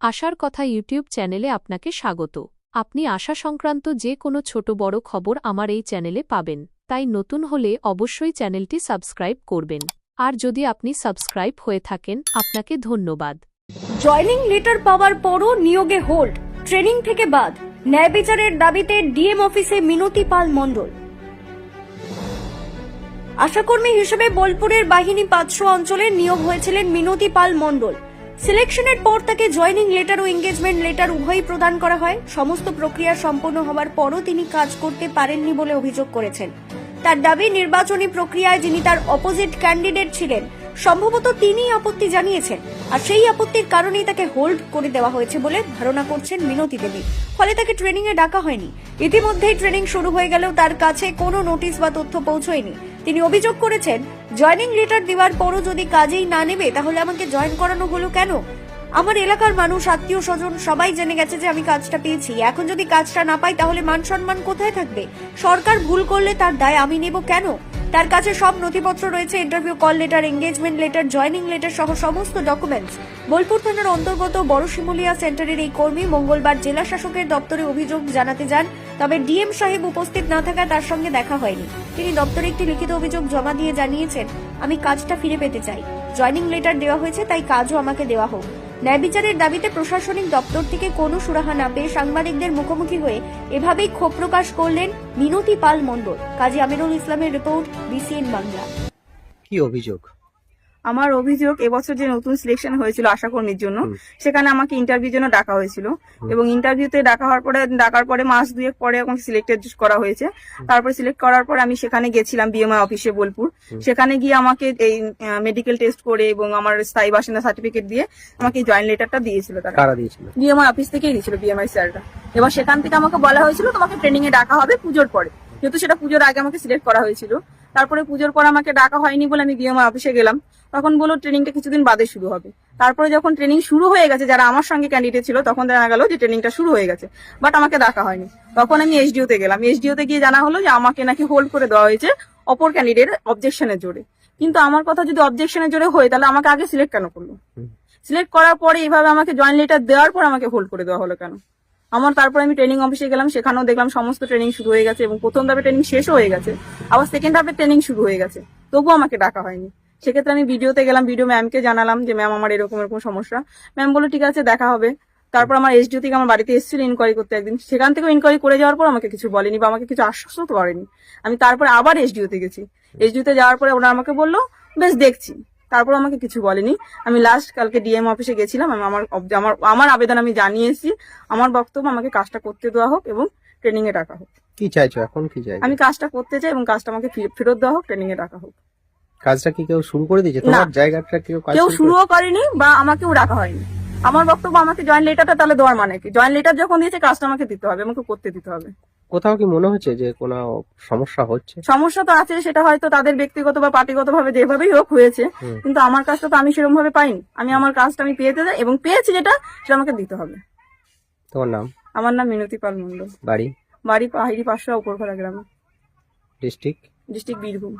আশার কথা ইউটিউব চ্যানেলে আপনাকে স্বাগত। আপনি আশা সংক্রান্ত যে কোনো ছোট বড় খবর আমার এই চ্যানেলে পাবেন, তাই নতুন হলে অবশ্যই চ্যানেলটি সাবস্ক্রাইব করবেন। আর যদি আপনি সাবস্ক্রাইব হয়ে থাকেন, আপনাকে ধন্যবাদ। জয়নিং লেটার পাওয়ার পরও নিয়োগে হোল্ড, ট্রেনিং থেকে বাদ, ন্যায় বিচারের দাবিতে ডিএম অফিসে মিনতি পাল মণ্ডল। আশাকর্মী হিসেবে বোলপুরের বাহিনী পাঁচশো অঞ্চলে নিয়োগ হয়েছিলেন মিনতি পাল মণ্ডল। সিলেকশনের পর তাকে জয়নিং লেটার ও এঙ্গেজমেন্ট লেটার উভয়ই প্রদান করা হয়। সমস্ত প্রক্রিয়া সম্পন্ন হওয়ার পরও তিনি কাজ করতে পারেননি বলে অভিযোগ করেছেন। তার দাবি, নির্বাচনী প্রক্রিয়ায় যিনি তার অপোজিট ক্যান্ডিডেট ছিলেন, সম্ভবত তিনিই আপত্তি জানিয়েছেন। আর সেই আপত্তির কারণেই তাকে হোল্ড করে দেওয়া হয়েছে বলে ধারণা করছেন মিনতি দেবী। ফলে তাকে ট্রেনিং এ ডাকা হয়নি। ইতিমধ্যেই ট্রেনিং শুরু হয়ে গেলেও তার কাছে কোনো নোটিশ বা তথ্য পৌঁছয়নি। তিনি অভিযোগ করেছেন জয়নিং লেটার দেওয়ার পরও যদি কাজেই না নেবে, তাহলে আমাকে জয়েন করানো হলো কেন? আমার এলাকার মানুষ, আত্মীয় স্বজন সবাই জেনে গেছে যে আমি কাজটা পেয়েছি। এখন যদি কাজটা না পাই, তাহলে মান সম্মান কোথায় থাকবে? সরকার ভুল করলে তার দায় আমি নেব কেন? তার কাছে সব নথিপত্র রয়েছে interview call letter engagement letter joining letter সহ সমস্ত ডকুমেন্টস বোলপুর থানার অন্তর্গত বড় শিমুলিয়া সেন্টারের এই কর্মী মঙ্গলবার জেলা শাসকের দপ্তরে অভিযোগ জানাতে যান তবে ডিএম সাহেব উপস্থিত না থাকায় তার সঙ্গে দেখা হয়নি। তিনি দপ্তরে একটি লিখিত অভিযোগ জমা দিয়ে জানিয়েছেন, আমি কাজটা ফিরে পেতে চাই। জয়নিং লেটার দেওয়া হয়েছে, তাই কাজও আমাকে দেওয়া হোক। ন্যায় বিচারের দাবিতে প্রশাসনিক দপ্তর থেকে কোনো সুরাহা না পেয়ে সাংবাদিকদের মুখোমুখি হয়ে এভাবেই ক্ষোভ প্রকাশ করলেন মিনতি পাল মণ্ডল। কাজী আমিরুল ইসলামের রিপোর্ট, বিসিএন বাংলা। কি অভিযোগ? আমার অভিযোগ এবছর যে নতুন সিলেকশন হয়েছিল আশাকর্মীর জন্য সেখানে আমাকে ইন্টারভিউর জন্য ডাকা হয়েছিল। এবং ইন্টারভিউতে ডাকা হওয়ার পরে ডাকার পরে মাস দুয়েক পরে আমাকে সিলেক্টেড করা হয়েছে। তারপর সিলেক্ট করার পর আমি সেখানে গেছিলাম বিএমআই অফিসে বোলপুর। সেখানে গিয়ে আমাকে এই মেডিকেল টেস্ট করে এবং আমার স্থায়ী বাসিন্দা সার্টিফিকেট দিয়ে আমাকে জয়েন লেটারটা দিয়েছিল তারা। বিএমআই অফিস থেকেই দিয়েছিল বিএমআই স্যারটা এবার সেখান থেকে আমাকে বলা হয়েছিল তোমাকে ট্রেনিং এ ডাকা হবে পুজোর পরে। যেহেতু সেটা পুজোর আগে আমাকে সিলেক্ট করা হয়েছিল। তারপরে পুজোর পর আমাকে ডাকা হয়নি বলে আমি বিএমআই অফিসে গেলাম। তখন বলল ট্রেনিংটা কিছুদিন বাদে শুরু হবে। তারপরে যখন ট্রেনিং শুরু হয়ে গেছে যারা আমার সঙ্গে ক্যান্ডিডেট ছিল তখন জানা গেল যে ট্রেনিংটা শুরু হয়ে গেছে বাট আমাকে ডাকা হয়নি। তখন আমি এসডিও তে গেলাম। এসডিও তে গিয়ে জানা হলো যে আমাকে নাকি হোল্ড করে দেওয়া হয়েছে অপর ক্যান্ডিডেট অবজেকশনের জোরে। কিন্তু আমার কথা যদি অবজেকশনের জোরে হয় তাহলে আমাকে আগে সিলেক্ট কেন করল? সিলেক্ট করার পরে এইভাবে আমাকে জয়েন লেটার দেওয়ার পর আমাকে হোল্ড করে দেওয়া হলো কেন? আমার তারপরে আমি ট্রেনিং অফিসে গেলাম, সেখানেও দেখলাম সমস্ত ট্রেনিং শুরু হয়ে গেছে এবং প্রথম ধাপে ট্রেনিং শেষও হয়ে গেছে। আবার সেকেন্ড ধাপে ট্রেনিং শুরু হয়ে গেছে। তবুও আমাকে ডাকা হয়নি। সেক্ষেত্রে আমি ভিডিওতে গেলাম ভিডিও ম্যামকে জানালাম যে ম্যাম আমার এরকম এরকম সমস্যা। ম্যাম বলল, ঠিক আছে, দেখা হবে। তারপর আমার এসডিও থেকে আমার বাড়িতে এসেছিল ইনকোয়ারি করতে একদিন। সেখান থেকে ইনকোয়ারি করে যাওয়ার পর আমাকে কিছু বলেনি বা আমাকে কিছু আশ্বস্ত করেনি। আমি তারপরে আবার এসডিওতে গেছি। এসডিওতে যাওয়ার পরে ওরা আমাকে বলল, বেশ, দেখছি। তারপর আমাকে কিছু বলেনি। আমি লাস্ট কালকে ডিএম অফিসে গেছিলাম আমি আমার আমার আমার আবেদন আমি জানিয়েছি। আমার বক্তব্য আমাকে কাজটা করতে দেওয়া হোক এবং ট্রেনিং এ টাকা হোক। কি চাইছো? এখন কি চাইছো? আমি কাজটা করতে চাই এবং কাজটা আমাকে ফেরত দেওয়া হোক ট্রেনিং এ টাকা হোক। কাজটা কি কেউ শুরু করে দিয়েছে? তোমার জায়গাটা কেউ কাজ কেউ শুরুও করেনি? বা আমাকেও রাখা হয়নি। আমার বক্তব্য আমাকে জয়েন লেটারটা তাহলে দেওয়ার মানে কি? জয়েন লেটার যখন দিয়েছে কাজটা আমাকে দিতে হবে আমাকে করতে দিতে হবে। কোথাও কি মনে হচ্ছে যে কোনো সমস্যা হচ্ছে? সমস্যা তো আছে সেটা হয়তো তাদের ব্যক্তিগত বা পার্টিগত ভাবে যেভাবেই হোক হয়েছে। কিন্তু আমার কাজটা তো আমি সেরকম ভাবে পাইনি। আমি আমার কাজটা আমি পেয়েতে যাই এবং পেয়েছি যেটা সেটা আমাকে দিতে হবে। তোমার নাম? আমার নাম মিনতি পাল মন্ডল বাড়ি? বাড়ি পাহাড়ি পাশা উপরখোলা গ্রামে। ডিস্ট্রিক্ট? ডিস্ট্রিক্ট বীরভূম।